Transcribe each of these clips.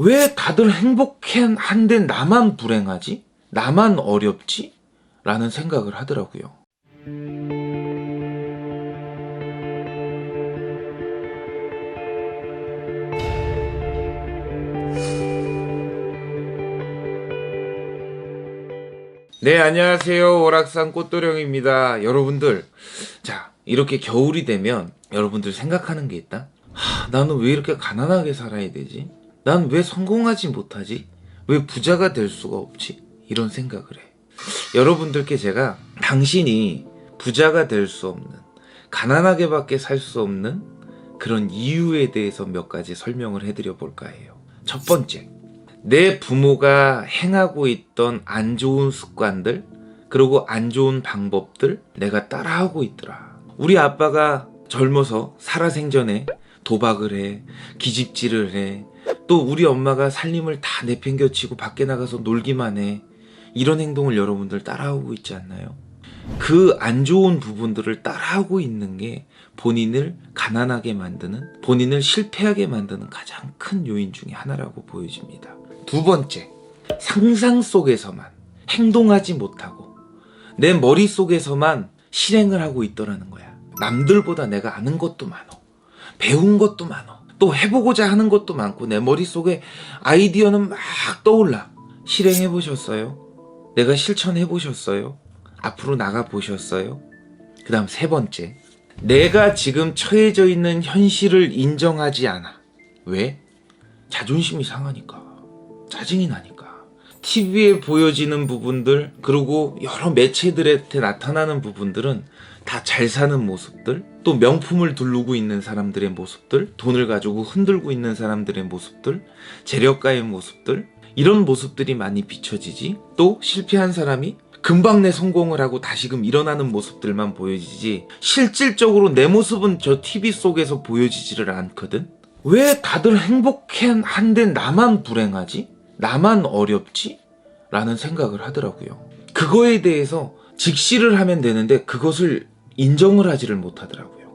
왜 다들 행복한데 나만 불행하지? 나만 어렵지? 라는 생각을 하더라고요. 네, 안녕하세요. 오락산 꽃도령입니다. 여러분들, 자, 이렇게 겨울이 되면 여러분들 생각하는 게 있다? 하, 나는 왜 이렇게 가난하게 살아야 되지? 난 왜 성공하지 못하지? 왜 부자가 될 수가 없지? 이런 생각을 해. 여러분들께 제가 당신이 부자가 될 수 없는, 가난하게밖에 살 수 없는 그런 이유에 대해서 몇 가지 설명을 해드려 볼까 해요. 첫 번째, 내 부모가 행하고 있던 안 좋은 습관들, 그리고 안 좋은 방법들 내가 따라하고 있더라. 우리 아빠가 젊어서 살아생전에 도박을 해, 기집질을 해, 또 우리 엄마가 살림을 다 내팽겨치고 밖에 나가서 놀기만 해. 이런 행동을 여러분들 따라하고 있지 않나요? 그 안 좋은 부분들을 따라하고 있는 게 본인을 가난하게 만드는, 본인을 실패하게 만드는 가장 큰 요인 중에 하나라고 보여집니다. 두 번째, 상상 속에서만 행동하지 못하고 내 머릿속에서만 실행을 하고 있더라는 거야. 남들보다 내가 아는 것도 많어. 배운 것도 많어. 또 해보고자 하는 것도 많고 내 머릿속에 아이디어는 막 떠올라. 실행해 보셨어요? 내가 실천해 보셨어요? 앞으로 나가 보셨어요? 그 다음 세 번째. 내가 지금 처해져 있는 현실을 인정하지 않아. 왜? 자존심이 상하니까. 짜증이 나니까. TV에 보여지는 부분들, 그리고 여러 매체들한테 나타나는 부분들은 다 잘 사는 모습들, 또 명품을 두르고 있는 사람들의 모습들, 돈을 가지고 흔들고 있는 사람들의 모습들, 재력가의 모습들, 이런 모습들이 많이 비춰지지, 또 실패한 사람이 금방 내 성공을 하고 다시금 일어나는 모습들만 보여지지, 실질적으로 내 모습은 저 TV 속에서 보여지지를 않거든? 왜 다들 행복한데 나만 불행하지? 나만 어렵지? 라는 생각을 하더라고요. 그거에 대해서 직시를 하면 되는데 그것을 인정을 하지를 못하더라고요.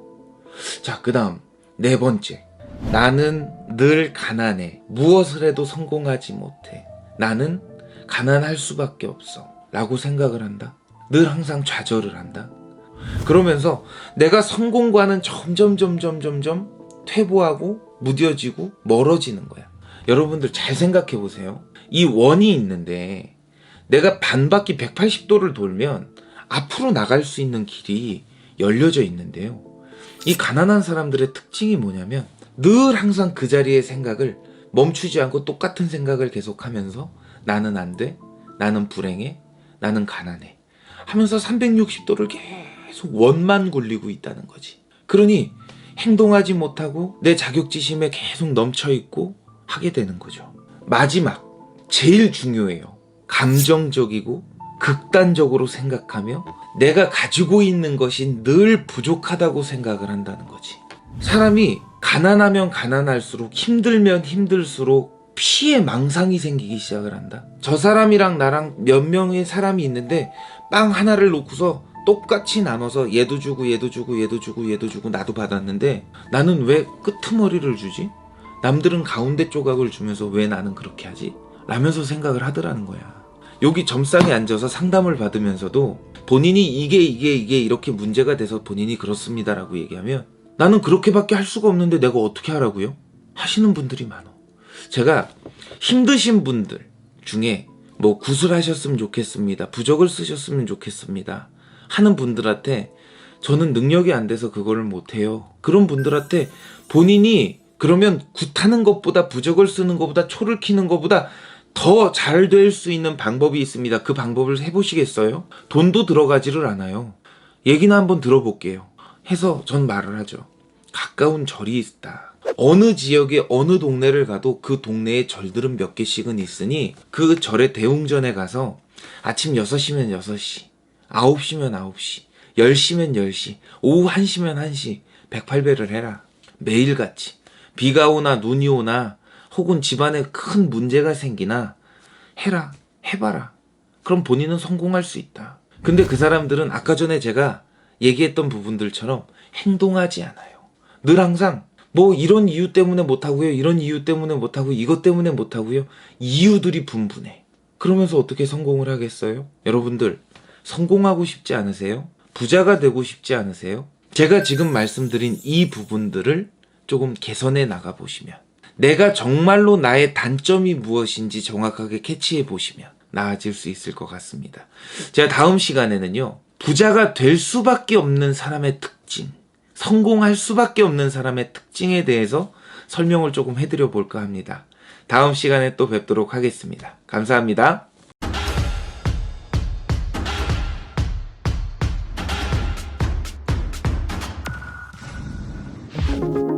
자, 그 다음, 네 번째. 나는 늘 가난해. 무엇을 해도 성공하지 못해. 나는 가난할 수밖에 없어. 라고 생각을 한다. 늘 항상 좌절을 한다. 그러면서 내가 성공과는 점점, 점점, 점점 퇴보하고 무뎌지고 멀어지는 거야. 여러분들 잘 생각해 보세요. 이 원이 있는데 내가 반바퀴 180도를 돌면 앞으로 나갈 수 있는 길이 열려져 있는데요. 이 가난한 사람들의 특징이 뭐냐면 늘 항상 그 자리의 생각을 멈추지 않고 똑같은 생각을 계속하면서 나는 안 돼, 나는 불행해, 나는 가난해 하면서 360도를 계속 원만 굴리고 있다는 거지. 그러니 행동하지 못하고 내 자격지심에 계속 넘쳐 있고 하게 되는 거죠. 마지막, 제일 중요해요. 감정적이고 극단적으로 생각하며 내가 가지고 있는 것이 늘 부족하다고 생각을 한다는 거지. 사람이 가난하면 가난할수록 힘들면 힘들수록 피해 망상이 생기기 시작을 한다. 저 사람이랑 나랑 몇 명의 사람이 있는데 빵 하나를 놓고서 똑같이 나눠서 얘도 주고 얘도 주고 얘도 주고 얘도 주고 나도 받았는데 나는 왜 끄트머리를 주지? 남들은 가운데 조각을 주면서 왜 나는 그렇게 하지? 라면서 생각을 하더라는 거야. 여기 점상에 앉아서 상담을 받으면서도 본인이 이게 이게 이게 이렇게 문제가 돼서 본인이 그렇습니다라고 얘기하면 나는 그렇게밖에 할 수가 없는데 내가 어떻게 하라고요? 하시는 분들이 많어. 제가 힘드신 분들 중에 뭐 구슬하셨으면 좋겠습니다. 부적을 쓰셨으면 좋겠습니다. 하는 분들한테 저는 능력이 안 돼서 그거를 못해요. 그런 분들한테 본인이 그러면 굿하는 것보다 부적을 쓰는 것보다 초를 키는 것보다 더 잘 될 수 있는 방법이 있습니다. 그 방법을 해보시겠어요? 돈도 들어가지를 않아요. 얘기나 한번 들어볼게요. 해서 전 말을 하죠. 가까운 절이 있다. 어느 지역에 어느 동네를 가도 그 동네에 절들은 몇 개씩은 있으니 그 절의 대웅전에 가서 아침 6시면 6시, 9시면 9시, 10시면 10시, 오후 1시면 1시 108배를 해라. 매일같이. 비가 오나 눈이 오나 혹은 집안에 큰 문제가 생기나 해라. 해봐라. 그럼 본인은 성공할 수 있다. 근데 그 사람들은 아까 전에 제가 얘기했던 부분들처럼 행동하지 않아요. 늘 항상 뭐 이런 이유 때문에 못하고요. 이런 이유 때문에 못하고 이것 때문에 못하고요. 이유들이 분분해. 그러면서 어떻게 성공을 하겠어요? 여러분들 성공하고 싶지 않으세요? 부자가 되고 싶지 않으세요? 제가 지금 말씀드린 이 부분들을 조금 개선해 나가 보시면 내가 정말로 나의 단점이 무엇인지 정확하게 캐치해 보시면 나아질 수 있을 것 같습니다. 제가 다음 시간에는요, 부자가 될 수밖에 없는 사람의 특징, 성공할 수밖에 없는 사람의 특징에 대해서 설명을 조금 해드려 볼까 합니다. 다음 시간에 또 뵙도록 하겠습니다. 감사합니다. thank